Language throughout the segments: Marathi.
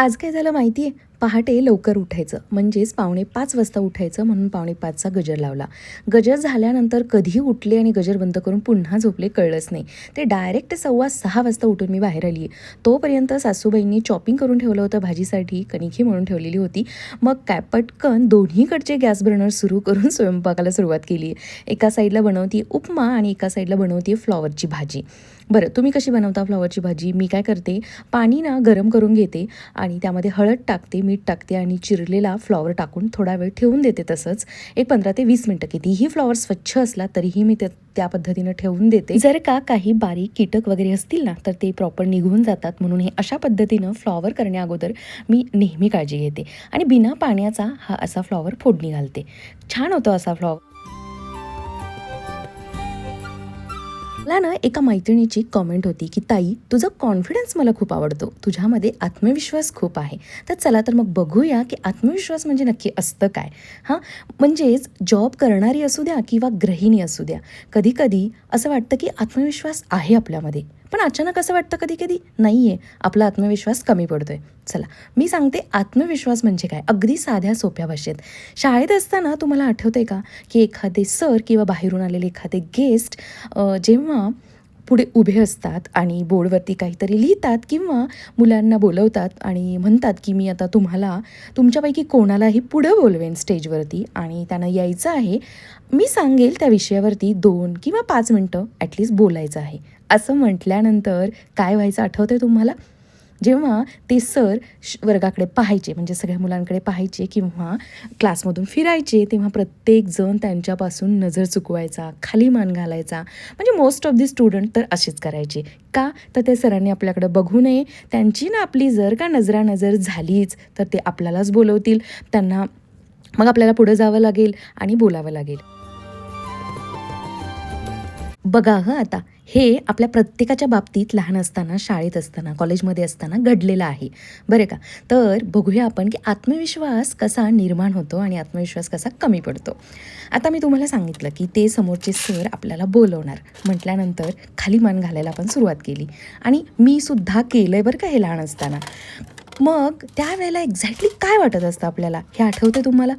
आज काय झालं माहिती आहे पहाटे लवकर उठायचं. म्हणजेच पावणे पाच वाजता उठायचं म्हणून पावणे पाचचा गजर लावला. गजर झाल्यानंतर कधी उठले आणि गजर बंद करून पुन्हा झोपले कळलंच नाही. ते डायरेक्ट सव्वा सहा वाजता उठून मी बाहेर आली आहे तोपर्यंत सासूबाईंनी चॉपिंग करून ठेवलं होतं भाजीसाठी कणिकी म्हणून ठेवलेली होती. मग काय पटकन दोन्हीकडचे गॅस बर्नर सुरू करून स्वयंपाकाला सुरुवात केली एका साईडला बनवती उपमा आणि एका साईडला बनवते फ्लॉवरची भाजी. बरं तुम्ही कशी बनवता फ्लॉवरची भाजी? मी काय करते पाणी ना गरम करून घेते आणि त्यामध्ये हळद टाकते मीठ टाकते आणि चिरलेला फ्लॉवर टाकून थोडा वेळ ठेवून देते तसंच. एक पंधरा ते वीस मिनटं कितीही फ्लॉवर स्वच्छ असला तरीही मी त्या त्या पद्धतीनं ठेवून देते. जर का काही बारीक कीटक वगैरे असतील ना तर ते प्रॉपर निघून जातात. म्हणून हे अशा पद्धतीनं फ्लॉवर करण्या अगोदर मी नेहमी काळजी घेते आणि बिना पाण्याचा हा असा फ्लॉवर फोडणी घालते. छान होतो असा फ्लॉवर मला ना एका मैत्रिणीची कॉमेंट होती की ताई तुझा कॉन्फिडन्स मला खूप आवडतो. तुझ्यामध्ये आत्मविश्वास खूप आहे. तर चला तर मग बघूया की आत्मविश्वास म्हणजे नक्की असतं काय. हां? म्हणजेच जॉब करणारी असू द्या किंवा गृहिणी असू द्या. कधीकधी असं वाटतं की आत्मविश्वास आहे आपल्यामध्ये. पण अचानक असं वाटतं कधी कधी नाही आहे आपला आत्मविश्वास कमी पडतोय. चला मी सांगते आत्मविश्वास म्हणजे काय? अगदी साध्या सोप्या भाषेत. शाळेत असताना तुम्हाला आठवते का की एखादे सर किंवा बाहेरून आलेले एखादे गेस्ट जेव्हा पुढे उभे असतात आणि बोर्डवरती काहीतरी लिहितात किंवा मुलांना बोलवतात आणि म्हणतात की मी आता तुम्हाला तुमच्यापैकी कोणालाही पुढं बोलवेन स्टेजवरती आणि त्यांना यायचं आहे. मी सांगेल त्या विषयावरती दोन किंवा पाच मिनटं ॲटलिस्ट बोलायचं आहे. असं म्हटल्यानंतर काय व्हायचं आठवतं आहे तुम्हाला? जेव्हा ते सर श वर्गाकडे पाहायचे म्हणजे सगळ्या मुलांकडे पाहायचे किंवा क्लासमधून फिरायचे तेव्हा प्रत्येकजण त्यांच्यापासून नजर चुकवायचा खाली मान घालायचा. म्हणजे मोस्ट ऑफ दी स्टुडंट तर असेच करायचे. का? तर ते सरांनी आपल्याकडे बघू नये. त्यांची ना आपली जर का नजरानजर झालीच तर ते आपल्यालाच बोलवतील. त्यांना मग आपल्याला पुढं जावं लागेल आणि बोलावं लागेल. बघा हं आता. हे आपल्या प्रत्येकाच्या बाबतीत लहान असताना शाळेत असताना कॉलेजमध्ये असताना घडलेलं आहे. बरं का? तर बघूया आपण की आत्मविश्वास कसा निर्माण होतो आणि आत्मविश्वास कसा कमी पडतो. आता मी तुम्हाला सांगितलं की ते समोरचे सर आपल्याला बोलवणार. म्हटल्यानंतर खाली मान घालायला आपण सुरुवात केली. आणि मी सुद्धा केलं आहे बरं का हे लहान असताना. मग त्यावेळेला एक्झॅक्टली काय वाटत असतं आपल्याला? हे आठवतं तुम्हाला?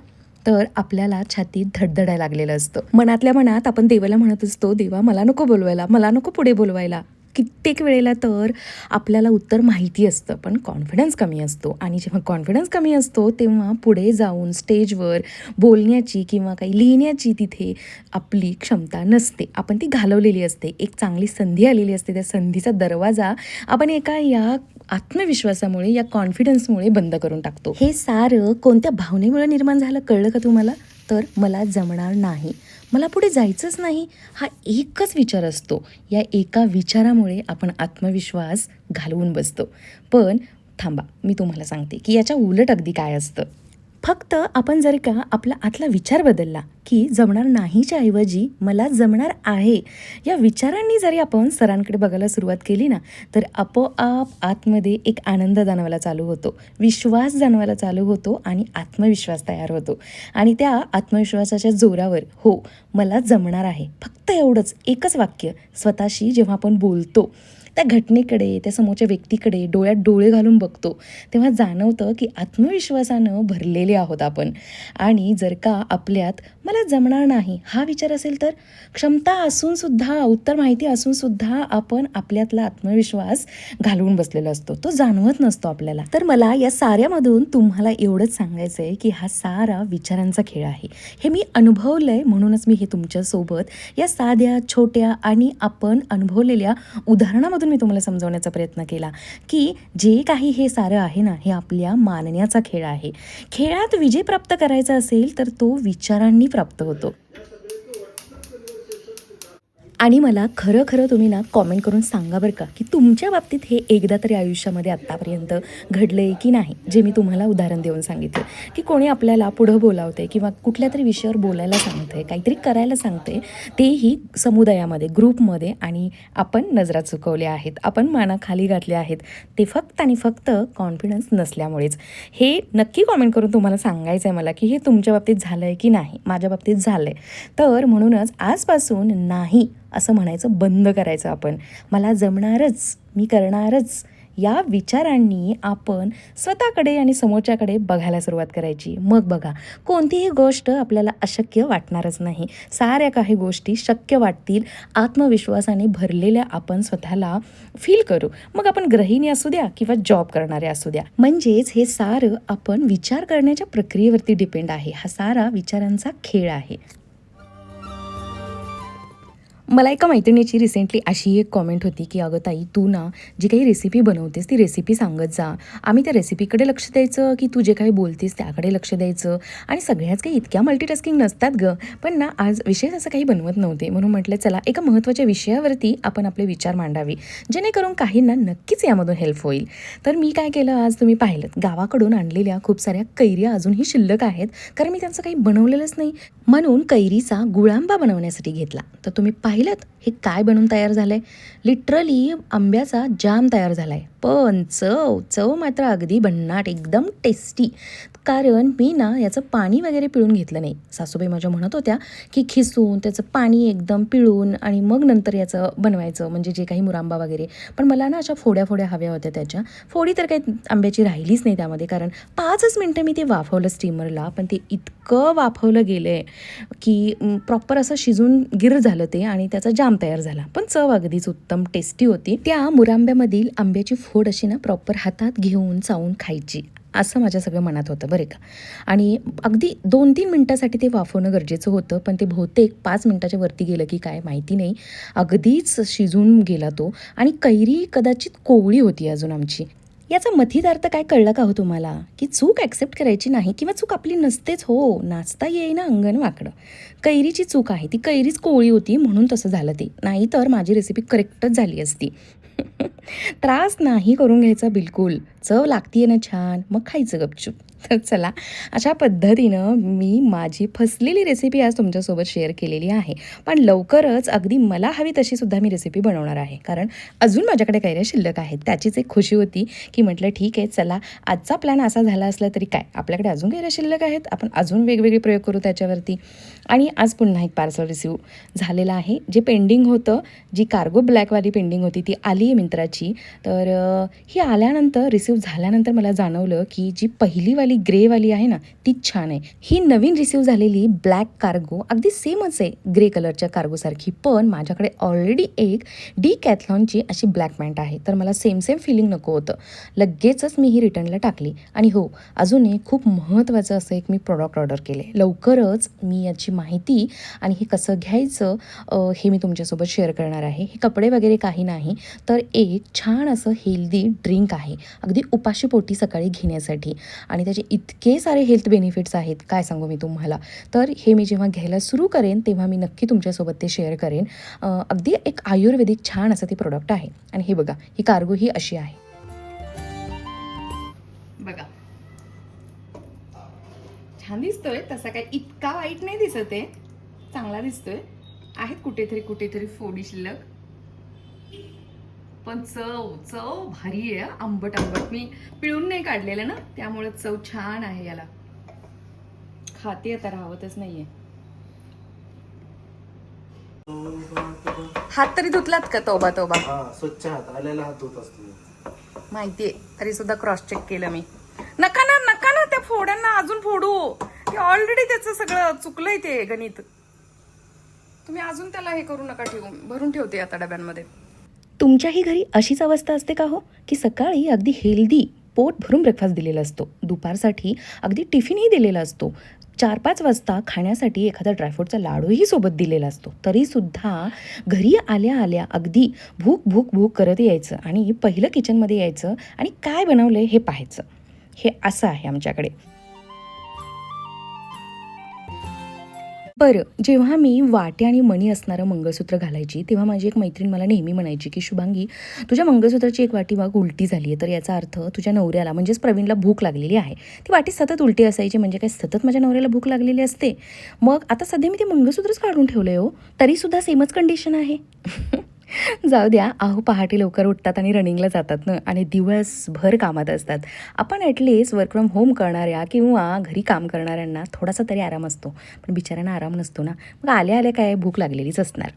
तर आपल्याला छातीत धडधडायला लागलेलं असतं. मनातल्या मनात आपण देवाला म्हणत असतो देवा मला नको बोलवायला मला नको पुढे बोलवायला. कित्येक वेळेला तर आपल्याला उत्तर माहिती असतं पण कॉन्फिडन्स कमी असतो. आणि जेव्हा कॉन्फिडन्स कमी असतो तेव्हा पुढे जाऊन स्टेजवर बोलण्याची किंवा काही लिहिण्याची तिथे आपली क्षमता नसते. आपण ती घालवलेली असते. एक चांगली संधी आलेली असते. त्या संधीचा दरवाजा आपण एका या आत्मविश्वासामुळे या कॉन्फिडन्समुळे बंद करून टाकतो. हे सारं कोणत्या भावनेमुळे निर्माण झालं कळलं का तुम्हाला? तर मला जमणार नाही. मला पुढे जायचंच नाही. हा एकच विचार असतो. या एका विचारामुळे आपण आत्मविश्वास घालवून बसतो. पण थांबा मी तुम्हाला सांगते की याच्या उलट अगदी काय असतं? फक्त आपण जर का आपला आतला विचार बदलला की जमणार नाहीच्या ऐवजी मला जमणार आहे या विचारांनी जरी आपण सरांकडे बघायला सुरुवात केली ना तर आपोआप आतमध्ये एक आनंद जाणवायला चालू होतो विश्वास जाणवायला चालू होतो आणि आत्मविश्वास तयार होतो. आणि त्या आत्मविश्वासाच्या जोरावर हो मला जमणार आहे. फक्त एवढंच एकच वाक्य स्वतःशी जेव्हा आपण बोलतो त्या घटनेकडे त्या समोरच्या व्यक्तीकडे डोळ्यात डोळे घालून बघतो तेव्हा जाणवतं की आत्मविश्वासानं भरलेले आहोत आपण. आणि जर का आपल्यात मला जमणार नाही हा विचार असेल तर क्षमता असूनसुद्धा उत्तर माहिती असूनसुद्धा आपण आपल्यातला आत्मविश्वास घालवून बसलेला असतो. तो जाणवत नसतो आपल्याला. तर मला या साऱ्यामधून तुम्हाला एवढंच सांगायचं आहे की हा सारा विचारांचा खेळ आहे. हे मी अनुभवलं आहे म्हणूनच मी हे तुमच्यासोबत या साध्या छोट्या आणि आपण अनुभवलेल्या उदाहरणामधून मी तुम्हाला समजवण्याचा प्रयत्न केला की जे काही हे सारं आहे ना हे आपल्या मानण्याचा खेळ आहे. खेळात विजय प्राप्त करायचा असेल तर तो विचारांनी प्राप्त होतो. आणि मला खरं खरं तुम्ही ना कॉमेंट करून सांगा बरं का की तुमच्या बाबतीत हे एकदा तरी आयुष्यामध्ये आत्तापर्यंत घडलं आहे की नाही जे मी तुम्हाला उदाहरण देऊन सांगितले? की कोणी आपल्याला पुढं बोलावते किंवा कुठल्या तरी विषयावर बोलायला सांगते काहीतरी करायला सांगते तेही समुदायामध्ये ग्रुपमध्ये आणि आपण नजरा चुकवल्या आहेत आपण माना खाली घातल्या आहेत ते फक्त आणि फक्त कॉन्फिडन्स नसल्यामुळेच. हे नक्की कॉमेंट करून तुम्हाला सांगायचं आहे मला की हे तुमच्या बाबतीत झालं आहे की नाही? माझ्या बाबतीत झालं आहे तर म्हणूनच आजपासून नाही असं म्हणायचं बंद करायचं आपण. मला जमणारच मी करणारच या विचारांनी आपण स्वतःकडे आणि समोरच्याकडे बघायला सुरुवात करायची. मग बघा कोणतीही गोष्ट आपल्याला अशक्य वाटणारच नाही. साऱ्या काही गोष्टी शक्य वाटतील. आत्मविश्वासाने भरलेल्या आपण स्वतःला फील करू. मग आपण गृहिणी असू द्या किंवा जॉब करणारे असू द्या. म्हणजेच हे सारं आपण विचार करण्याच्या प्रक्रियेवरती डिपेंड आहे. हा सारा विचारांचा खेळ आहे. मला एका मैत्रिणीची रिसेंटली अशी एक कॉमेंट होती की अगं ताई तू ना जी काही रेसिपी बनवतेस ती रेसिपी सांगत जा. आम्ही त्या रेसिपीकडे लक्ष द्यायचं की तू जे काही बोलतेस त्याकडे लक्ष द्यायचं? आणि सगळ्याच काही इतक्या मल्टीटास्किंग नसतात गं. पण ना आज विशेष असं काही बनवत नव्हते. म्हणून म्हटलं चला एका महत्त्वाच्या विषयावरती आपण आपले विचार मांडावे. जेणेकरून काहींना नक्कीच यामधून हेल्प होईल. तर मी काय केलं आज तुम्ही पाहिलं गावाकडून आणलेल्या खूप साऱ्या कैऱ्या अजूनही शिल्लक आहेत. कारण मी त्यांचं काही बनवलेलंच नाही. म्हणून कैरीचा गुळांबा बनवण्यासाठी घेतला. तर तुम्ही पाहिलं हे काय बनून तयार झालं आहे लिटरली आंब्याचा जाम तयार झाला आहे पण चव चव मात्र अगदी भन्नाट एकदम टेस्टी कारण मी ना याचं पाणी वगैरे पिळून घेतलं नाही. सासूबाई माझ्या म्हणत होत्या की खिसून त्याचं पाणी एकदम पिळून आणि मग नंतर याचं बनवायचं म्हणजे जे काही मुरांबा वगैरे. पण मला ना अशा फोड्या फोड्या हव्या होत्या त्याच्या. फोडी तर काही आंब्याची राहिलीच नाही त्यामध्ये कारण पाचच मिनटं मी ते वाफवलं स्टीमरला पण ते इतकं वाफवलं गेलं आहे की प्रॉपर असं शिजून गिर झालं ते आणि त्याचा जाम तयार झाला. पण चव अगदीच उत्तम टेस्टी होती. त्या मुरांब्यामधील आंब्याची फोड अशी ना प्रॉपर हातात घेऊन चावून खायची. असं माझ्या सगळं मनात होतं बरं का. आणि अगदी दोन तीन मिनटासाठी ते वाफवणं गरजेचं होतं पण ते बहुतेक पाच मिनटाच्या वरती गेलं की काय माहिती नाही. अगदीच शिजून गेला तो. आणि कैरी कदाचित कोवळी होती अजून आमची. याचा मथित अर्थ काय कळलं का हो तुम्हाला? की चूक ॲक्सेप्ट करायची नाही किंवा चूक आपली नसतेच हो. नाचता येईना अंगण वाकडं. कैरीची चूक आहे ती कैरीच कोळी होती म्हणून तसं झालं ते. नाही तर माझी रेसिपी करेक्टच झाली असती. त्रास नाही करून घ्यायचा बिलकुल. चव लागतीये ना छान. मग खायचं गपचूप. तर चला अशा पद्धतीनं मी माझी फसलेली रेसिपी आज तुमच्यासोबत शेअर केलेली आहे. पण लवकरच अगदी मला हवी तशीसुद्धा मी रेसिपी बनवणार आहे. कारण अजून माझ्याकडे कैऱ्या शिल्लक आहेत. त्याचीच एक खुशी होती की म्हटलं ठीक आहे चला आजचा प्लॅन असा झाला असला तरी काय? आपल्याकडे अजून कैऱ्या शिल्लक आहेत. आपण अजून वेगवेगळे प्रयोग करू त्याच्यावरती. आणि आज पुन्हा एक पार्सल रिसिव्ह झालेलं आहे. जे पेंडिंग होतं जी कार्गो ब्लॅकवाली पेंडिंग होती ती आली आहे मिंत्राची. तर ही आल्यानंतर रिसिव्ह झाल्यानंतर मला जाणवलं की जी पहिलीवाली ग्रेवाली आहे ना ती छान आहे. ही नवीन रिसीव झालेली ब्लॅक कार्गो अगदी सेमच आहे ग्रे कलरच्या कार्गोसारखी पण माझ्याकडे ऑलरेडी एक डी कॅथलॉनची अशी ब्लॅक पॅन्ट आहे. तर मला सेम सेम फिलिंग नको होतं. लगेचच मी ही रिटर्नला टाकली. आणि हो अजून एक खूप महत्त्वाचं असं एक मी प्रॉडक्ट ऑर्डर केले. लवकरच मी याची माहिती आणि हे कसं घ्यायचं हे मी तुमच्यासोबत शेअर करणार आहे. हे कपडे वगैरे काही नाही तर एक छान असं हेल्दी ड्रिंक आहे. अगदी उपाशीपोटी सकाळी घेण्यासाठी. आणि त्याची म्हणजे इतके सारे हेल्थ बेनिफिट्स आहेत. काय सांगू मी तुम्हाला? तर हे मी जेव्हा घ्यायला सुरू करेन तेव्हा मी नक्की तुमच्यासोबत ते शेअर करेन. अगदी एक आयुर्वेदिक छान असं ते प्रोडक्ट आहे. आणि हे बघा ही कार्गो ही अशी आहे. बघा. छान दिसतोय तसा काय इतका वाईट नाही दिसत आहे. चांगला दिसतोय. आहेत कुठेतरी कुठेतरी फोडी शिल्लक. पण चव चव भारी आहे. आंबट आंबट. मी पिळून नाही काढलेलं ना त्यामुळे चव छान आहे याला. खाते आता राहतच नाहीये. हात तरी धुतलात का तोबा तोबा? हा स्वच्छ हात. आलेला हात होत असतो. माहितीये तरी सुद्धा क्रॉस चेक केलं मी. नका ना नका ना त्या फोड्यांना अजून फोडू. ते ऑलरेडी त्याचं सगळं चुकलंय ते गणित. तुम्ही अजून त्याला हे करू नका ठेवू भरून ठेवते आता डब्यांमध्ये. तुमच्याही घरी अशीच अवस्था असते का हो? की सकाळी अगदी हेल्दी पोट भरून ब्रेकफास्ट दिलेला असतो. दुपारसाठी अगदी टिफिनही दिलेला असतो. चार पाच वाजता खाण्यासाठी एखादा ड्रायफ्रूटचा लाडूही सोबत दिलेला असतो. तरीसुद्धा घरी आल्या आल्या अगदी भूक भूक भूक करत यायचं आणि पहिलं किचनमध्ये यायचं आणि काय बनवलं हे पाहायचं. हे असं आहे आमच्याकडे. बरं जेव्हा मी वाटे आणि मणी असणारं मंगळसूत्र घालायची तेव्हा माझी एक मैत्रीण मला नेहमी म्हणायची की शुभांगी तुझ्या मंगळसूत्राची एक वाटी वाघ उलटी झाली आहे तर याचा अर्थ तुझ्या नवऱ्याला म्हणजेच प्रवीणला भूक लागलेली आहे. ती वाटी सतत उलटी असायची म्हणजे काय सतत माझ्या नवऱ्याला भूक लागलेली असते. मग आता सध्या मी ते मंगळसूत्रच काढून ठेवलं हो. तरीसुद्धा सेमच कंडिशन आहे. जाऊ द्या अहो पहाटे लवकर उठतात आणि रनिंगला जातात ना आणि दिवसभर कामात असतात. आपण ॲटलिस्ट वर्क फ्रॉम होम करणाऱ्या किंवा घरी काम करणाऱ्यांना थोडासा तरी आराम असतो. पण बिचाऱ्यांना आराम नसतो ना. मग आल्या आल्या काय? भूक लागलेलीच असणार.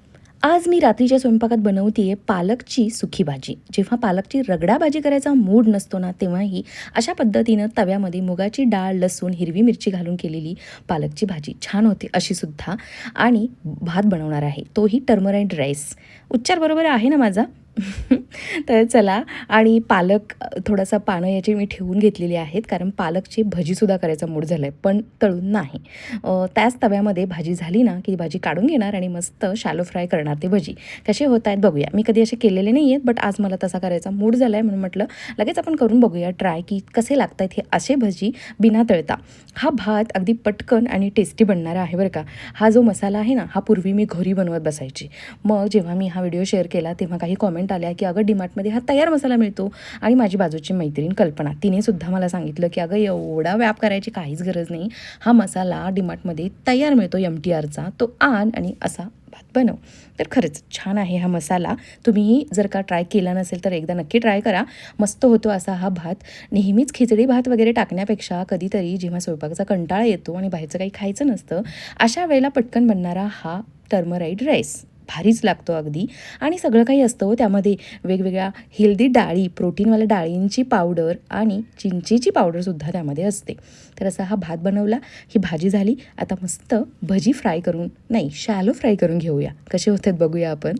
आज मी रात्रीच्या स्वयंपाकात बनवते पालकची सुखी भाजी. जेव्हा पालकची रगडा भाजी करायचा मूड नसतो ना तेव्हाही अशा पद्धतीनं तव्यामध्ये मुगाची डाळ लसूण हिरवी मिरची घालून केलेली पालकची भाजी छान होते अशी सुद्धा. आणि भात बनवणार आहे. तोही टर्मराईड राईस. उच्चार बरोबर आहे ना माझा? तर चला आणि पालक थोडासा पानं याची मी ठेवून घेतलेली आहेत कारण पालकची भजीसुद्धा करायचा मूड झाला आहे पण तळून नाही. त्याच तव्यामध्ये भाजी झाली ना की भाजी काढून घेणार आणि मस्त शॅलो फ्राय करणार ते भजी. कसे होत आहेत बघूया. मी कधी असे केलेले नाही आहेत बट आज मला तसा करायचा मूड झाला आहे म्हणून म्हटलं लगेच आपण करून बघूया ट्राय की कसे लागत आहेत हे असे भजी बिना तळता. हा भात अगदी पटकन आणि टेस्टी बनणारा आहे बरं का. हा जो मसाला आहे ना हा पूर्वी मी घरी बनवत बसायची. मग जेव्हा मी हा व्हिडिओ शेअर केला तेव्हा काही कॉमेंट आल्या की अगं डिमार्टमध्ये हा तयार मसाला मिळतो आणि माझी बाजूची मैत्रीण कल्पना तिने सुद्धा मला सांगितलं की अगं एवढा व्याप करायची काहीच गरज नाही. हा मसाला डिमार्टमध्ये तयार मिळतो एम टी आरचा तो आण आणि असा भात बनव. तर खरंच छान आहे हा मसाला. तुम्ही जर का ट्राय केला नसेल तर एकदा नक्की ट्राय करा. मस्त होतो असा हा भात. नेहमीच खिचडी भात वगैरे टाकण्यापेक्षा कधीतरी जेव्हा स्वयंपाकाचा कंटाळा येतो आणि बाहेरचं काही खायचं नसतं अशा वेळेला पटकन बनणारा हा टर्मराईड राईस भारीच लागतो अगदी. आणि सगळं काही असतं हो त्यामध्ये वेगवेगळ्या हेल्दी डाळी प्रोटीनवाल्या डाळींची पावडर आणि चिंचेची पावडरसुद्धा त्यामध्ये असते. तर असा हा भात बनवला ही भाजी झाली. आता मस्त भजी फ्राय करून नाही शॅलो फ्राय करून घेऊया. कसे होतात बघूया आपण.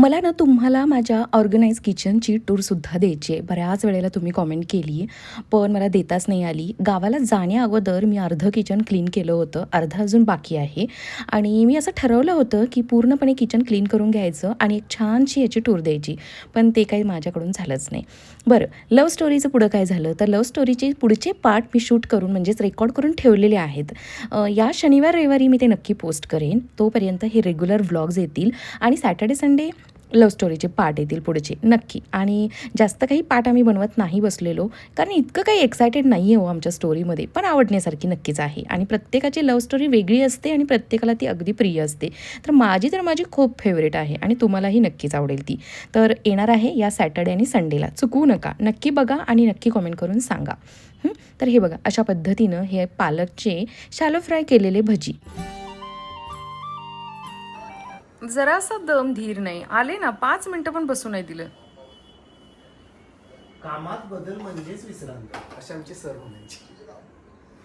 मला ना तुम्हाला माझ्या ऑर्गनाईज किचनची टूरसुद्धा द्यायची आहे. बऱ्याच वेळेला तुम्ही कॉमेंट केली पण मला देताच नाही आली. गावाला जाण्या अगोदर मी अर्धं किचन क्लीन केलं होतं. अर्धं अजून बाकी आहे. आणि मी असं ठरवलं होतं की पूर्णपणे किचन क्लीन करून घ्यायचं आणि एक छानशी याची टूर द्यायची. पण ते काही माझ्याकडून झालंच नाही. बरं लव्ह स्टोरीचं पुढं काय झालं? तर लव्ह स्टोरीचे पुढचे पार्ट मी शूट करून म्हणजेच रेकॉर्ड करून ठेवलेले आहेत. या शनिवार रविवारी मी ते नक्की पोस्ट करेन. तोपर्यंत हे रेग्युलर व्लॉग्स येतील. आणि सॅटर्डे संडे लव्ह स्टोरीचे पार्ट येतील पुढचे. नक्की. आणि जास्त काही पार्ट आम्ही बनवत नाही बसलेलो. कारण इतकं काही एक्सायटेड नाही आहे हो आमच्या स्टोरीमध्ये पण आवडण्यासारखी नक्कीच आहे. आणि प्रत्येकाची लव्ह स्टोरी वेगळी असते आणि प्रत्येकाला ती अगदी प्रिय असते. तर माझी तर माझी खूप फेवरेट आहे आणि तुम्हालाही नक्कीच आवडेल ती. तर येणार आहे या सॅटर्डे आणि संडेला चुकवू नका. नक्की बघा आणि नक्की कॉमेंट करून सांगा. तर हे बघा अशा पद्धतीनं हे पालकचे शालो फ्राय केलेले भजी. जरासा दम धीर नाही. आले ना पाच मिनिटं पण बसू नाही दिलं. कामात बदल म्हणजेच विश्रांती असे आमचे सर म्हणायचे.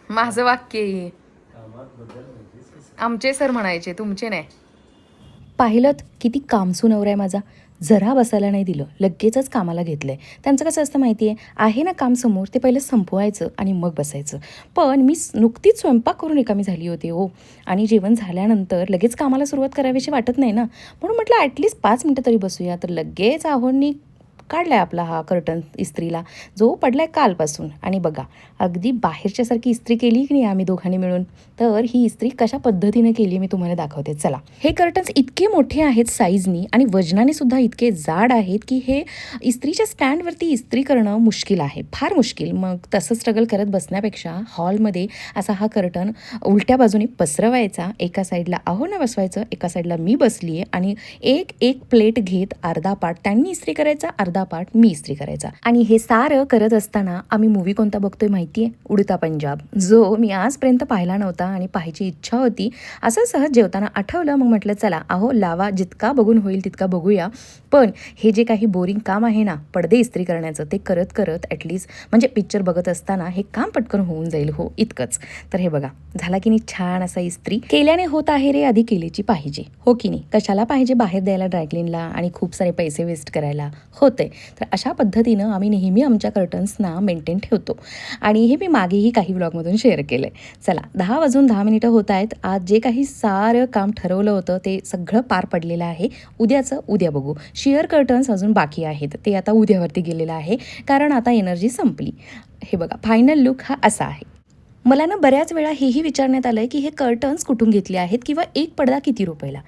माझं वाक्य आहे कामात बदल म्हणजेच विश्रांती. आमचे सर म्हणायचे तुमचे नाही. पाहिलं किती कामसू नवरा आहे माझा. जरा बसायला नाही दिलं लगेचच कामाला घेतलं आहे त्यांचं कसं असतं माहिती आहे आहे ना काम समोर ते पहिलं संपवायचं आणि मग बसायचं. पण मी नुकतीच स्वयंपाक करून रिकामी झाली होती हो. आणि जेवण झाल्यानंतर लगेच कामाला सुरुवात करावीशी वाटत नाही ना. म्हणून म्हटलं ॲटलिस्ट पाच मिनटं तरी बसूया. तर लगेच आहोंनी काढलाय आपला हा कर्टन इस्त्रीला. जो पडलाय कालपासून. आणि बघा अगदी बाहेरच्यासारखी इस्त्री केली की नाही आम्ही दोघांनी मिळून? तर ही इस्त्री कशा पद्धतीने केली मी तुम्हाला दाखवते. चला. हे कर्टन्स इतके मोठे आहेत साईजनी आणि वजनाने सुद्धा इतके जाड आहेत की हे इस्त्रीच्या स्टँडवरती इस्त्री करणं मुश्किल आहे. फार मुश्किल. मग तसं स्ट्रगल करत बसण्यापेक्षा हॉलमध्ये असा हा कर्टन उलट्या बाजूने पसरवायचा. एका साईडला आहोंना बसवायचं एका साईडला मी बसली आहे आणि एक एक प्लेट घेत अर्धा पाट त्यांनी इस्त्री करायचा अर्धा पार्ट मी इस्त्री करायचा. आणि हे सारं करत असताना आम्ही मूवी कोणता बघतोय माहिती आहे उडता पंजाब. जो मी आजपर्यंत पाहिला नव्हता आणि पाहायची इच्छा होती असं सहज जेवताना आठवलं. मग म्हटलं चला अहो लावा. जितका बघून होईल तितका बघूया. पण हे जे काही बोरिंग काम आहे ना पडदे इस्त्री करण्याचं ते करत करत ॲटलिस्ट म्हणजे पिक्चर बघत असताना हे काम पटकन होऊन जाईल हो इतकंच. तर हे बघा झाला की नाही छान असा इस्त्री. केल्याने होत आहे रे आधी केलीची पाहिजे. हो की नाही? कशाला पाहिजे बाहेर द्यायला ड्रायक्लीनला आणि खूप सारे पैसे वेस्ट करायला? होते असते. तर अशा पद्धतीनं आम्ही नेहमी आमच्या कर्टन्सना मेंटेन ठेवतो. आणि हे मी मागेही काही व्लॉगमधून शेअर केलं आहे चला दहा वाजून दहा मिनिटं होत आहेत. आज जे काही सारं काम ठरवलं होतं ते सगळं पार पडलेलं आहे. उद्याचं उद्या बघू. शिअर कर्टन्स अजून बाकी आहेत. ते आता उद्यावरती गेलेलं आहे. कारण आता एनर्जी संपली. हे बघा फायनल लुक हा असा आहे. मला ना बऱ्याच वेळा हेही विचारण्यात आलं आहे की हे कर्टन्स कुठून घेतले आहेत किंवा एक पडदा किती रुपयाला?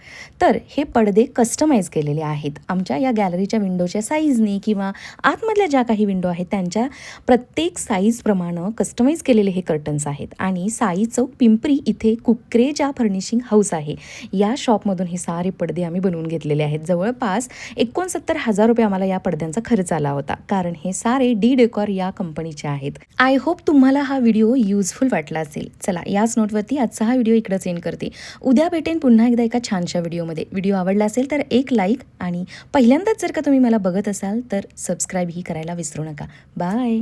तर हे पडदे कस्टमाइज केलेले आहेत. आमच्या या गॅलरीच्या विंडोच्या साईजने किंवा आतमधल्या ज्या काही विंडो आहेत त्यांच्या प्रत्येक साईजप्रमाणे कस्टमाइज केलेले हे कर्टन्स आहेत. आणि साई चौक पिंपरी इथे कुकरे फर्निशिंग हाऊस आहे. या शॉपमधून हे सारे पडदे आम्ही बनवून घेतलेले आहेत. जवळपास एकोणसत्तर हजार रुपये आम्हाला या पडद्यांचा खर्च आला होता. कारण हे सारे डी डेकॉर या कंपनीचे आहेत. आय होप तुम्हाला हा व्हिडिओ युजफुल हेल्पफुल वाटला असेल. चला याच नोटवरती आजचा हा व्हिडिओ इकडंच एंड करते. उद्या भेटेन पुन्हा एकदा एका छानशा व्हिडिओमध्ये. व्हिडिओ आवडला असेल तर एक लाईक आणि पहिल्यांदाच जर का तुम्ही मला बघत असाल तर सबस्क्राईबही करायला विसरू नका. बाय